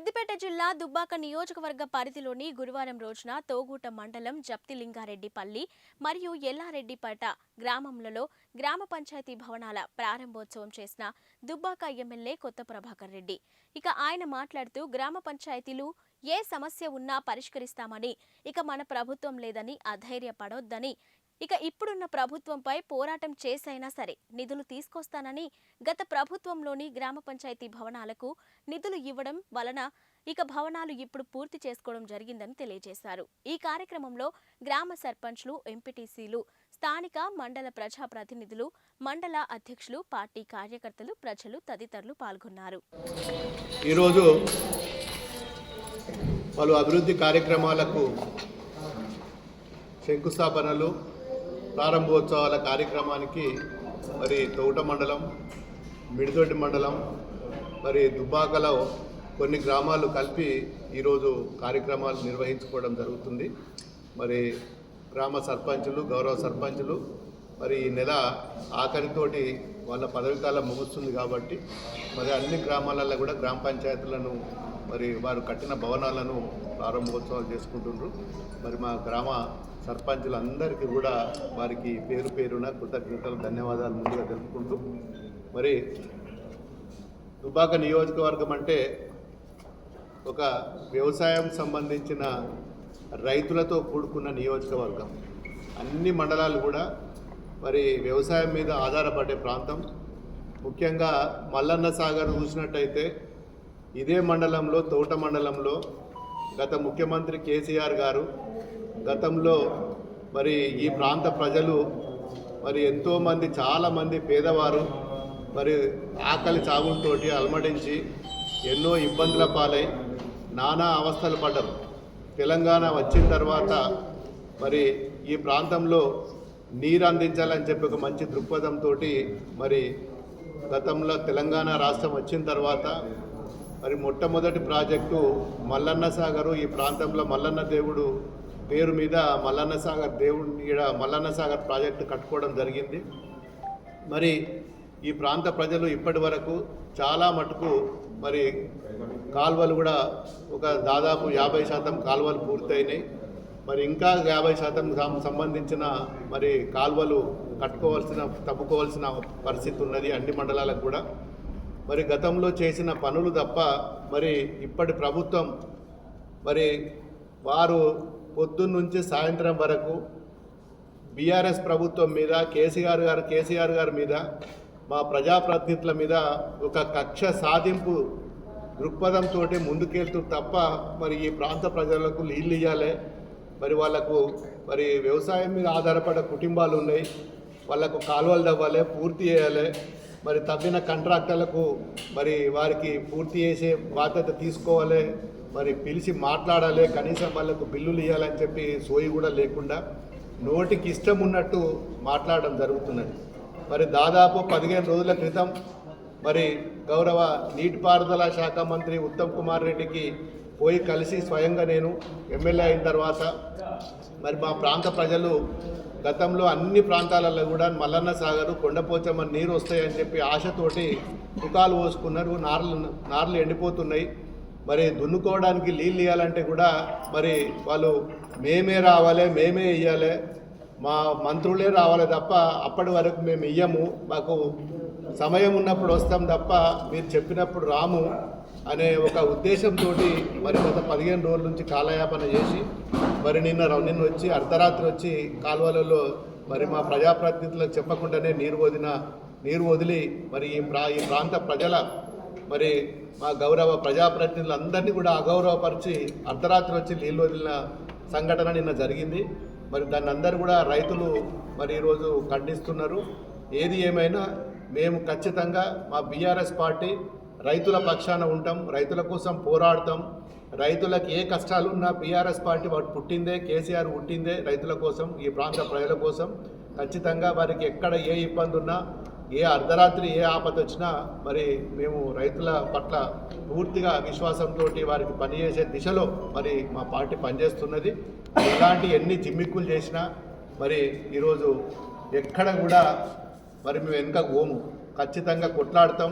సిద్దిపేట జిల్లా దుబ్బాక నియోజకవర్గ పరిధిలోని గురువారం రోజున తోగూట మండలం జప్తిలింగారెడ్డిపల్లి మరియు ఎల్లారెడ్డిపేట గ్రామంలలో గ్రామ పంచాయతీ భవనాల ప్రారంభోత్సవం చేసిన దుబ్బాక ఎమ్మెల్యే కొత్త ప్రభాకర్ రెడ్డి. ఇక ఆయన మాట్లాడుతూ గ్రామ పంచాయతీలు ఏ సమస్య ఉన్నా పరిష్కరిస్తామని ఇక మన ప్రభుత్వం లేదని అధైర్యపడొద్దని ఇక ఇప్పుడున్న ప్రభుత్వంపై పోరాటం చేసైనా సరే నిధులు తీసుకొస్తానని గత ప్రభుత్వంలోని గ్రామ పంచాయతీ భవనాలకు నిధులు ఇవ్వడం వలన ఇక భవనాలు ఇప్పుడు పూర్తి చేసుకోవడం జరిగిందని తెలియజేశారు. ఈ కార్యక్రమంలో గ్రామ సర్పంచ్లు ఎంపీటీసీలు స్థానిక మండల ప్రజాప్రతినిధులు మండల అధ్యక్షులు పార్టీ కార్యకర్తలు ప్రజలు తదితరులు పాల్గొన్నారు. ఈరోజు పలు అభివృద్ధి కార్యక్రమాలకు శంకుస్థాపనలు ప్రారంభోత్సవాల కార్యక్రమానికి మరి తోట మండలం మిడిదొడ్డి మండలం మరి దుబ్బాకలో కొన్ని గ్రామాలు కలిపి ఈరోజు కార్యక్రమాలు నిర్వహించుకోవడం జరుగుతుంది. మరి గ్రామ సర్పంచులు గౌరవ సర్పంచులు మరి ఈ నెల ఆఖరితోటి వాళ్ళ పదవి కాలం ముగుస్తుంది కాబట్టి మరి అన్ని గ్రామాలలో కూడా గ్రామ పంచాయతీలను మరి వారు కట్టిన భవనాలను ప్రారంభోత్సవాలు చేసుకుంటుండ్రు. మరి మా గ్రామ సర్పంచులందరికీ కూడా వారికి పేరు పేరున కృతజ్ఞతలు ధన్యవాదాలు ముందుగా తెలుపుకుంటూ మరి దుబ్బాక నియోజకవర్గం అంటే ఒక వ్యవసాయం సంబంధించిన రైతులతో కూడుకున్న నియోజకవర్గం. అన్ని మండలాలు కూడా మరి వ్యవసాయం మీద ఆధారపడే ప్రాంతం. ముఖ్యంగా మల్లన్న సాగర్ చూసినట్టయితే ఇదే మండలంలో తోట మండలంలో గత ముఖ్యమంత్రి కేసీఆర్ గారు గతంలో మరి ఈ ప్రాంత ప్రజలు మరి ఎంతోమంది చాలామంది పేదవారు మరి ఆకలి చావులతో అలమటించి ఎన్నో ఇబ్బందుల పాలై నానా అవస్థలు పడ్డారు తెలంగాణ వచ్చిన తర్వాత మరి ఈ ప్రాంతంలో నీరు అందించాలని చెప్పి ఒక మంచి దృక్పథంతో మరి గతంలో తెలంగాణ రాష్ట్రం వచ్చిన తర్వాత మరి మొట్టమొదటి ప్రాజెక్టు మల్లన్న సాగరు ఈ ప్రాంతంలో మల్లన్న దేవుడు పేరు మీద మల్లన్న సాగర్ దేవుడి ఈడ మల్లన్న సాగర్ ప్రాజెక్టు కట్టుకోవడం జరిగింది. మరి ఈ ప్రాంత ప్రజలు ఇప్పటి వరకు చాలా మటుకు మరి కాలువలు కూడా ఒక దాదాపు యాభై శాతం కాలువలు పూర్తయినాయి. మరి ఇంకా యాభై శాతం సంబంధించిన మరి కాలువలు కట్టుకోవాల్సిన తప్పుకోవాల్సిన పరిస్థితి ఉన్నది అన్ని మండలాలకు కూడా. మరి గతంలో చేసిన పనులు తప్ప మరి ఇప్పటి ప్రభుత్వం మరి వారు పొద్దున్న నుంచి సాయంత్రం వరకు బీఆర్ఎస్ ప్రభుత్వం మీద కేసీఆర్ గారు కేసీఆర్ గారి మీద మా ప్రజాప్రతినిధుల మీద ఒక కక్ష సాధింపు దృక్పథంతో ముందుకెళ్తూ తప్ప మరి ఈ ప్రాంత ప్రజలకు నీళ్ళు ఇవ్వాలి మరి వాళ్ళకు మరి వ్యవసాయం మీద ఆధారపడే కుటుంబాలు ఉన్నాయి. వాళ్ళకు కాలువలు తవ్వాలి పూర్తి చేయాలి. మరి తవ్విన కాంట్రాక్టర్లకు మరి వారికి పూర్తి చేసే బాధ్యత తీసుకోవాలి మరి పిలిచి మాట్లాడాలి కనీసం వాళ్ళకు బిల్లులు ఇవ్వాలని చెప్పి సోయి కూడా లేకుండా నోటికి ఇష్టం ఉన్నట్టు మాట్లాడడం జరుగుతున్నది. మరి దాదాపు పదిహేను రోజుల క్రితం మరి గౌరవ నీటిపారుదల శాఖ మంత్రి ఉత్తమ్ కుమార్ రెడ్డికి పోయి కలిసి స్వయంగా నేను ఎమ్మెల్యే అయిన తర్వాత మరి మా ప్రాంత ప్రజలు గతంలో అన్ని ప్రాంతాలలో కూడా మల్లన్న సాగరు కొండపోచమ్మ నీరు వస్తాయని చెప్పి ఆశతోటి తుకాలు పోసుకున్నారు. నార్లు నార్లు ఎండిపోతున్నాయి. మరి దున్నుకోవడానికి నీళ్ళు ఇవ్వాలంటే కూడా మరి వాళ్ళు మేమే రావాలి మేమే ఇవ్వాలి మా మంత్రులే రావాలి తప్ప అప్పటి వరకు మేము ఇయ్యము. మాకు సమయం ఉన్నప్పుడు వస్తాం తప్ప మీరు చెప్పినప్పుడు రాము. అనే ఒక ఉద్దేశంతో మరి గత పదిహేను రోజుల నుంచి కాలయాపన చేసి మరి నిన్న నిన్న వచ్చి అర్ధరాత్రి వచ్చి కాలువలలో మరి మా ప్రజాప్రతినిధులకు చెప్పకుండానే నీరు వదిన నీరు వదిలి మరి ఈ ప్రా ఈ ప్రాంత ప్రజల మరి మా గౌరవ ప్రజాప్రతినిధులందరినీ కూడా అగౌరవపరిచి అర్ధరాత్రి వచ్చి నీళ్ళు వదిలిన సంఘటన నిన్న జరిగింది. మరి దాన్ని అందరూ కూడా రైతులు మరి ఈరోజు ఖండిస్తున్నారు. ఏది ఏమైనా మేము ఖచ్చితంగా మా బీఆర్ఎస్ పార్టీ రైతుల పక్షాన ఉంటాం రైతుల కోసం పోరాడతాం. రైతులకు ఏ కష్టాలున్నా బీఆర్ఎస్ పార్టీ వాడు పుట్టిందే కేసీఆర్ పుట్టిందే రైతుల కోసం ఈ ప్రాంత ప్రజల కోసం. ఖచ్చితంగా వారికి ఎక్కడ ఏ ఇబ్బంది ఉన్నా ఏ అర్ధరాత్రి ఏ ఆపద వచ్చినా మరి మేము రైతుల పట్ల పూర్తిగా విశ్వాసంతో వారికి పనిచేసే దిశలో మరి మా పార్టీ పనిచేస్తున్నది. ఎలాంటి ఎన్ని జిమ్మిక్కులు చేసినా మరి ఈరోజు ఎక్కడ కూడా మరి మేము వెనుక ఓము ఖచ్చితంగా కొట్లాడతాం.